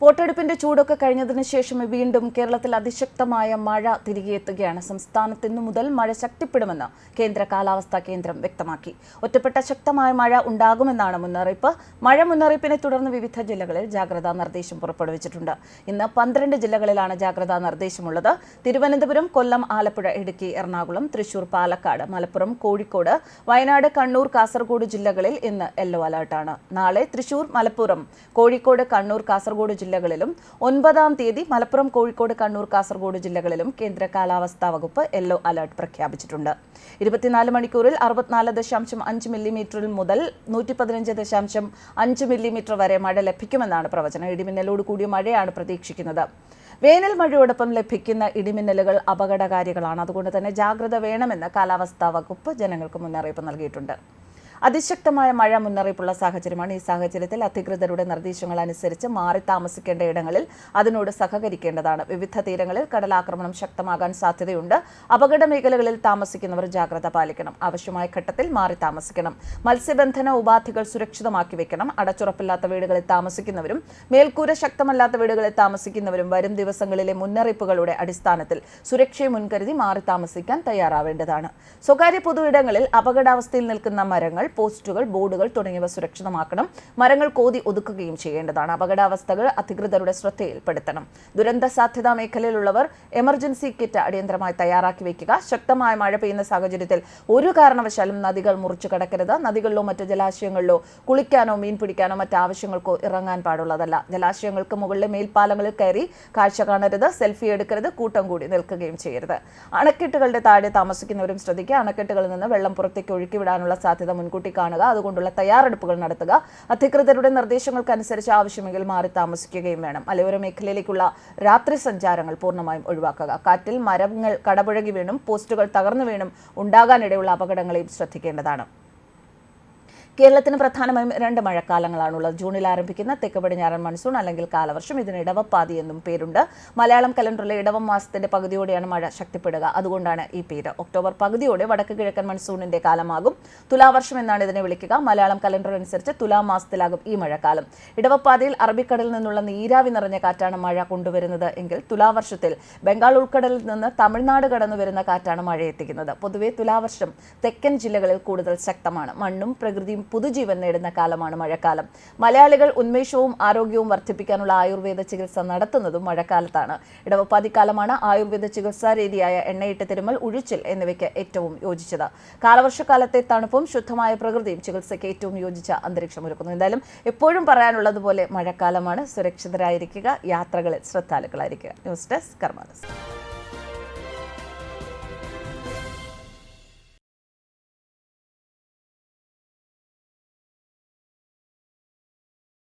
വോട്ടെടുപ്പിന്റെ ചൂടൊക്കെ കഴിഞ്ഞതിന് ശേഷം വീണ്ടും കേരളത്തിൽ അതിശക്തമായ മഴ തിരികെ എത്തുകയാണ്. സംസ്ഥാനത്ത് ഇന്നു മുതൽ മഴ ശക്തിപ്പെടുമെന്ന് കേന്ദ്ര കാലാവസ്ഥാ കേന്ദ്രം വ്യക്തമാക്കി. ഒറ്റപ്പെട്ട ശക്തമായ മഴ ഉണ്ടാകുമെന്നാണ് മുന്നറിയിപ്പ്. മഴ മുന്നറിയിപ്പിനെ തുടർന്ന് വിവിധ ജില്ലകളിൽ ജാഗ്രതാ നിർദ്ദേശം പുറപ്പെടുവിച്ചിട്ടുണ്ട്. ഇന്ന് പന്ത്രണ്ട് ജില്ലകളിലാണ് ജാഗ്രതാ നിർദ്ദേശമുള്ളത്. തിരുവനന്തപുരം കൊല്ലം ആലപ്പുഴ ഇടുക്കി എറണാകുളം തൃശൂർ പാലക്കാട് മലപ്പുറം കോഴിക്കോട് വയനാട് കണ്ണൂർ കാസർഗോഡ് ജില്ലകളിൽ ഇന്ന് യെല്ലോ അലർട്ടാണ്. നാളെ തൃശൂർ മലപ്പുറം കോഴിക്കോട് കണ്ണൂർ കാസർഗോഡ് ജില്ലകളിലും. ഒൻപതാം തീയതി മലപ്പുറം കോഴിക്കോട് കണ്ണൂർ കാസർഗോഡ് ജില്ലകളിലും കേന്ദ്ര കാലാവസ്ഥാ വകുപ്പ് യെല്ലോ അലർട്ട് പ്രഖ്യാപിച്ചിട്ടുണ്ട്. ഇരുപത്തിനാല് മണിക്കൂറിൽ അറുപത്തിനാല് ദശാംശം അഞ്ച് മില്ലിമീറ്ററിൽ മുതൽ നൂറ്റി പതിനഞ്ച് ദശാംശം അഞ്ച് മില്ലിമീറ്റർ വരെ മഴ ലഭിക്കുമെന്നാണ് പ്രവചനം. ഇടിമിന്നലോട് കൂടിയ മഴയാണ് പ്രതീക്ഷിക്കുന്നത്. വേനൽ മഴയോടൊപ്പം ലഭിക്കുന്ന ഇടിമിന്നലുകൾ അപകടകാരികളാണ്. അതുകൊണ്ട് തന്നെ ജാഗ്രത വേണമെന്ന് കാലാവസ്ഥാ വകുപ്പ് ജനങ്ങൾക്ക് മുന്നറിയിപ്പ് നൽകിയിട്ടുണ്ട്. അതിശക്തമായ മഴ മുന്നറിയിപ്പുള്ള സാഹചര്യമാണ് ഈ സാഹചര്യത്തിൽ അധികൃതരുടെ നിർദ്ദേശങ്ങൾ അനുസരിച്ച് മാറി താമസിക്കേണ്ട ഇടങ്ങളിൽ അതിനോട് സഹകരിക്കേണ്ടതാണ്. വിവിധ തീരങ്ങളിൽ കടലാക്രമണം ശക്തമാകാൻ സാധ്യതയുണ്ട്. അപകട മേഖലകളിൽ താമസിക്കുന്നവർ ജാഗ്രത പാലിക്കണം. ആവശ്യമായ ഘട്ടത്തിൽ മാറി താമസിക്കണം. മത്സ്യബന്ധന ഉപാധികൾ സുരക്ഷിതമാക്കി വെക്കണം. അടച്ചുറപ്പില്ലാത്ത വീടുകളിൽ താമസിക്കുന്നവരും മേൽക്കൂര ശക്തമല്ലാത്ത വീടുകളിൽ താമസിക്കുന്നവരും വരും ദിവസങ്ങളിലെ മുന്നറിയിപ്പുകളുടെ അടിസ്ഥാനത്തിൽ സുരക്ഷയെ മുൻകരുതി മാറി താമസിക്കാൻ തയ്യാറാവേണ്ടതാണ്. സ്വകാര്യ പൊതുയിടങ്ങളിൽ അപകടാവസ്ഥയിൽ നിൽക്കുന്ന മരങ്ങൾ പോസ്റ്റുകൾ ബോർഡുകൾ തുടങ്ങിയവ സുരക്ഷിതമാക്കണം. മരങ്ങൾ കോതി ഒതുക്കുകയും ചെയ്യേണ്ടതാണ്. അപകടാവസ്ഥകൾ അധികൃതരുടെ ശ്രദ്ധയിൽപ്പെടുത്തണം. ദുരന്ത സാധ്യതാ മേഖലയിലുള്ളവർ എമർജൻസി കിറ്റ് അടിയന്തരമായി തയ്യാറാക്കി വയ്ക്കുക. ശക്തമായ മഴ പെയ്യുന്ന സാഹചര്യത്തിൽ ഒരു കാരണവശാലും നദികൾ മുറിച്ചു കടക്കരുത്. നദികളിലോ മറ്റ് ജലാശയങ്ങളിലോ കുളിക്കാനോ മീൻ പിടിക്കാനോ മറ്റ് ആവശ്യങ്ങൾക്കോ ഇറങ്ങാൻ പാടുള്ളതല്ല. ജലാശയങ്ങൾക്ക് മുകളിലെ മേൽപ്പാലങ്ങളിൽ കയറി കാഴ്ച കാണരുത്. സെൽഫി എടുക്കരുത്. കൂട്ടം കൂടി നിൽക്കുകയും ചെയ്യരുത്. അണക്കെട്ടുകളുടെ താഴെ താമസിക്കുന്നവരും ശ്രദ്ധിക്കുക. അണക്കെട്ടുകളിൽ നിന്ന് വെള്ളം പുറത്തേക്ക് ഒഴുക്കിവിടാനുള്ള സാധ്യത മുൻകൂട്ടി കാണുക. അതുകൊണ്ടുള്ള തയ്യാറെടുപ്പുകൾ നടത്തുക. അധികൃതരുടെ നിർദ്ദേശങ്ങൾക്കനുസരിച്ച് ആവശ്യമെങ്കിൽ മാറി താമസിക്കുകയും വേണം. മലയോര മേഖലയിലേക്കുള്ള രാത്രി സഞ്ചാരങ്ങൾ പൂർണമായും ഒഴിവാക്കുക. കാറ്റിൽ മരങ്ങൾ കടപുഴകി വീണും പോസ്റ്റുകൾ തകർന്നു വീണും ഉണ്ടാകാനിടയുള്ള അപകടങ്ങളെയും ശ്രദ്ധിക്കേണ്ടതാണ്. കേരളത്തിന് പ്രധാനമായും രണ്ട് മഴക്കാലങ്ങളാണുള്ളത്. ജൂണിൽ ആരംഭിക്കുന്ന തെക്ക് പടിഞ്ഞാറൻ മൺസൂൺ അല്ലെങ്കിൽ കാലവർഷം. ഇതിന് ഇടവപ്പാതി എന്നും പേരുണ്ട്. മലയാളം കലണ്ടറിലെ ഇടവം മാസത്തിന്റെ പകുതിയോടെയാണ് മഴ ശക്തിപ്പെടുക. അതുകൊണ്ടാണ് ഈ പേര്. ഒക്ടോബർ പകുതിയോടെ വടക്ക് കിഴക്കൻ മൺസൂണിന്റെ കാലമാകും. തുലാവർഷം എന്നാണ് ഇതിനെ വിളിക്കുക. മലയാളം കലണ്ടർ അനുസരിച്ച് തുലാമാസത്തിലാകും ഈ മഴക്കാലം. ഇടവപ്പാതയിൽ അറബിക്കടലിൽ നിന്നുള്ള നീരാവി നിറഞ്ഞ കാറ്റാണ് മഴ കൊണ്ടുവരുന്നത് എങ്കിൽ തുലാവർഷത്തിൽ ബംഗാൾ ഉൾക്കടലിൽ നിന്ന് തമിഴ്നാട് കടന്നു വരുന്ന കാറ്റാണ് മഴ എത്തിക്കുന്നത് പൊതുവെ തുലാവർഷം തെക്കൻ ജില്ലകളിൽ കൂടുതൽ ശക്തമാണ്. മണ്ണും പ്രകൃതിയും പുതുജീവൻ നേടുന്ന കാലമാണ് മഴക്കാലം. മലയാളികൾ ഉന്മേഷവും ആരോഗ്യവും വർദ്ധിപ്പിക്കാനുള്ള ആയുർവേദ ചികിത്സ നടത്തുന്നതും മഴക്കാലത്താണ്. ഇടവപ്പാതിക്കാലമാണ് ആയുർവേദ ചികിത്സാ രീതിയായ എണ്ണയിട്ട് തിരുമൽ ഉഴിച്ചിൽ എന്നിവയ്ക്ക് ഏറ്റവും യോജിച്ചത്. കാലവർഷക്കാലത്തെ തണുപ്പും ശുദ്ധമായ പ്രകൃതിയും ചികിത്സയ്ക്ക് ഏറ്റവും യോജിച്ച അന്തരീക്ഷം ഒരുക്കുന്നു എന്തായാലും എപ്പോഴും പറയാനുള്ളതുപോലെ മഴക്കാലമാണ്. സുരക്ഷിതരായിരിക്കുക യാത്രകളിൽ ശ്രദ്ധാലുക്കളായിരിക്കുക. News desk കർമാനസ്.